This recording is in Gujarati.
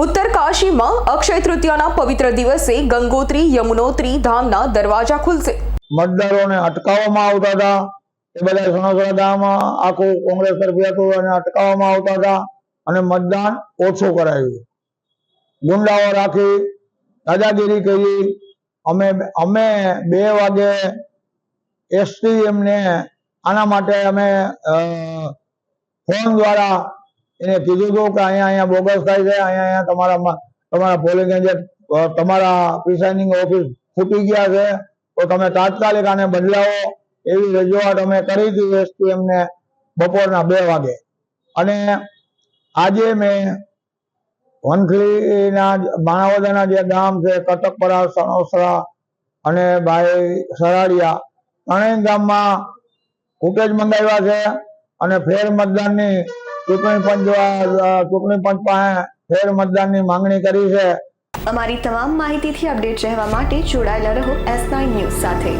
ઉત્તર કાશીમાં અક્ષય તૃતીયાના પવિત્ર દિવસે ગંગોત્રી, યમુનોત્રી ધામના દરવાજા ખુલશે. મતદારોને અટકાવવામાં આવતા હતા. એ બધા સણોસરા ગામ આખું કોંગ્રેસ તરફી હતું અટકાવવામાં આવતા હતા અને મતદાન ઓછું કરાયું. ગુંડાઓ રાખી, દાદાગીરી કરી. અમે અમે બે વાગે એસટી એમને આના માટે અમે ફોન દ્વારા એને કીધું હતું કે અહીંયા અહીંયા બોગસ થાય છે, અહીંયા અહીંયા તમારા તમારા પોલિંગ એજન્ટ તમારા પ્રિસાઇડિંગ ઓફિસ ફૂટી ગયા છે. તો તમે તાત્કાલિક આને બદલાવો. એવી રજૂઆત અમે કરી હતી એસપી બપોરના બે વાગે. અને આજે મેં વનખલીના માણાવદરના જે ગામ છે, કટકપરા, સણોસરા અને ભાઈ સરાડિયા, ત્રણેય ગામમાં ફૂટેજ મંગાવ્યા છે અને ફેર મતદાનની ચૂંટણી પંચ ચૂંટણી પંચ પાસે ફેર મતદાનની માંગણી કરી છે. અમારી તમામ માહિતીથી અપડેટ રહેવા માટે જોડાયેલા રહો એસ ન્યૂઝ સાથે.